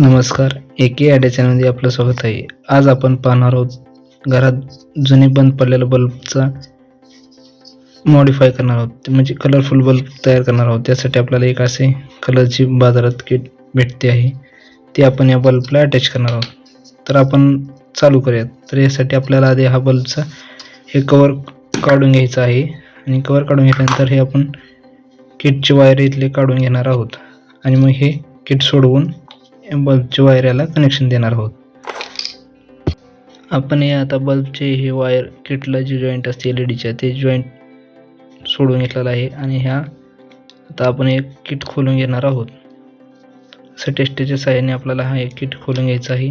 नमस्कार. एके आयडिया चॅनलमध्ये आपलं स्वागत आहे. आज आपण पाहणार आहोत घरात जुने बंद पडलेल्या बल्बचा मॉडीफाय करणार आहोत. म्हणजे कलरफुल बल्ब तयार करणार आहोत. त्यासाठी आपल्याला एक असे कलरची बाजारात किट भेटते आहे. ते आपण या बल्बला अटॅच करणार आहोत. तर आपण चालू करूयात. तर यासाठी आपल्याला आधी हा बल्बचा हे कवर काढून घ्यायचं आहे. आणि कवर काढून घेतल्यानंतर हे आपण किटची वायर इथले काढून घेणार आहोत. आणि मग हे किट सोडवून बल्बच्या वायर याला कनेक्शन देणार आहोत. आपण हे आता बल्बचे हे वायर किटला जे जॉईंट असते एल ई डीच्या ते जॉईंट सोडून घेतलेलं आहे आणि ह्या आता आपण एक किट खोलून घेणार आहोत. असं टेस्टच्या सहाय्याने आपल्याला हा एक किट खोलून घ्यायचा आहे.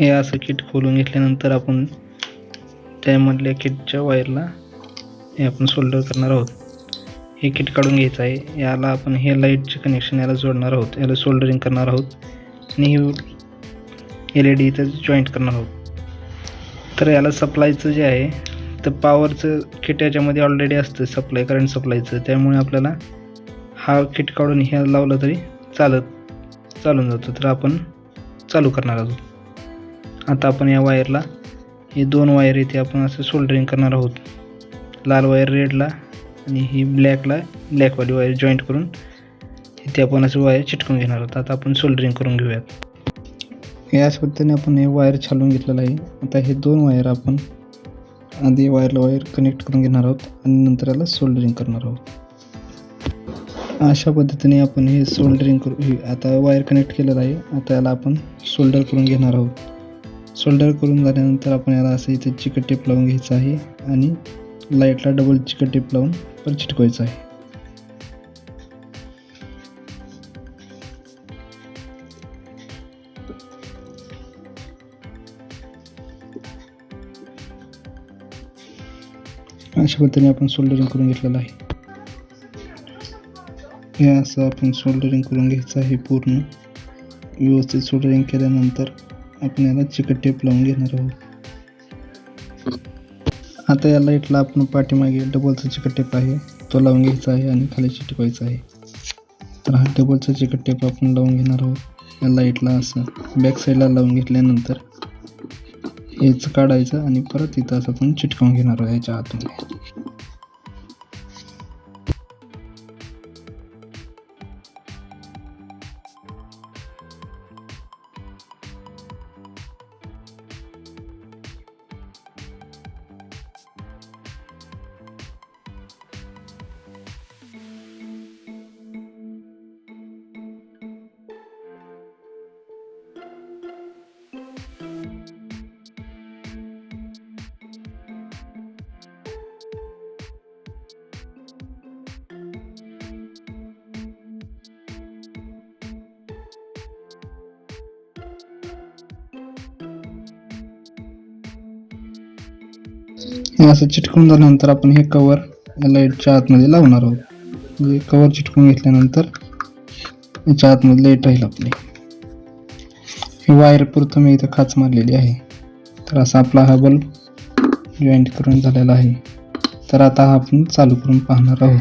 हे असं किट खोलून घेतल्यानंतर आपण त्यामधल्या किटच्या वायरला हे आपण सोल्डर करणार आहोत. हे किट काढून घ्यायचं आहे. याला आपण हे लाईटचे कनेक्शन याला जोडणार आहोत. याला सोल्डरिंग करणार आहोत. आणि ही एल ई डी इथं जॉईंट करणार आहोत. तर याला सप्लायचं जे आहे तर पॉवरचं किट याच्यामध्ये ऑलरेडी असतं सप्लाय करंट सप्लायचं त्यामुळे आपल्याला हा किट काढून ह्या लावलं तरी चालत चालून जातो. तर आपण चालू करणार आहोत. आता आपण या वायरला हे दोन वायर इथे आपण असं सोल्डरिंग करणार आहोत. लाल वायर रेडला आणि ही ब्लॅकला ब्लॅकवाली वायर जॉईंट करून इथे आपण असं वायर चिटकून घेणार आहोत. आता आपण सोल्डरिंग करून घेऊयात. याच पद्धतीने आपण हे वायर छालून घेतलेलं आहे. आता हे दोन वायर आपण आधी वायरला वायर कनेक्ट करून घेणार आहोत आणि नंतर याला सोल्डरिंग करणार आहोत. अशा पद्धतीने आपण हे सोल्डरिंग करू हे आता वायर कनेक्ट केलेलं आहे. आता याला आपण सोल्डर करून घेणार आहोत. सोल्डर करून झाल्यानंतर आपण याला असं इथे चिकट टेप लावून घ्यायचं आहे आणि लाईटला डबल चिकट टेप लावून परत चिटकवायचं आहे. अशा पद्धतीने आपण सोल्डरिंग करून घेतलेलं आहे. हे असं आपण सोल्डरिंग करून घ्यायचं आहे पूर्ण. व्यवस्थित सोल्डरिंग केल्यानंतर आपण याला चिकट टेप लावून घेणार आहोत. आता या लाईटला आपण पाठीमागे डबलचा चिकट टेप आहे. तो लावून घ्यायचा आहे आणि खाली चिटकवायचा आहे. तर हा डबलचा चिकट टेप आपण लावून घेणार आहोत. या लाईटला असं बॅक साईडला लावून घेतल्यानंतर हेच काढायचं आणि परत इथं असं आपण चिटकावून घेणार आहोत याच्या आतमध्ये हे असं चिटकून झाल्यानंतर आपण हे कवर या लाईटच्या आतमध्ये लावणार आहोत. म्हणजे कवर चिटकून घेतल्यानंतर याच्या आतमध्ये लाइट राहील आपली. ही वायर पुरतं मी इथं खाच मारलेली आहे. तर असा आपला हा बल्ब जॉईंट करून झालेला आहे. तर आता हा आपण चालू करून पाहणार आहोत.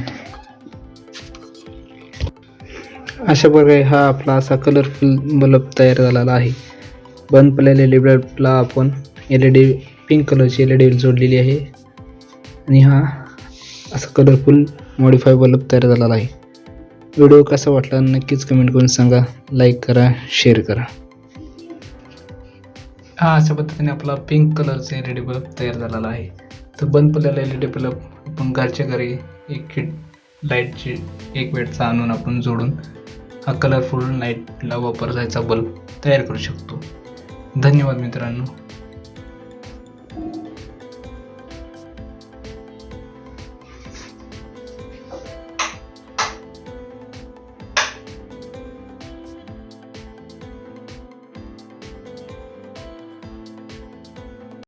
अशा प्रकारे हा आपला असा कलरफुल बल्ब तयार झालेला आहे. बंद पडलेल्या एल बल्बला आपण एल ई डी पिंक कलरची एल ई डी जोडलेली आहे. आणि हा असा कलरफुल मॉडिफाय बल्ब तयार झालेला आहे. व्हिडिओ कसा वाटला नक्कीच कमेंट करून सांगा. लाईक करा शेअर करा. हा अशा पद्धतीने आपला पिंक कलरचा एल ई डी बल्ब तयार झालेला आहे. तर बंद पडलेला एल ई डी बल्ब आपण घरच्या घरी एक किट लाईटची एक वेळचा आणून आपण जोडून हा कलरफुल लाईटला वापर जायचा बल्ब तयार करू शकतो. धन्यवाद मित्रांनो.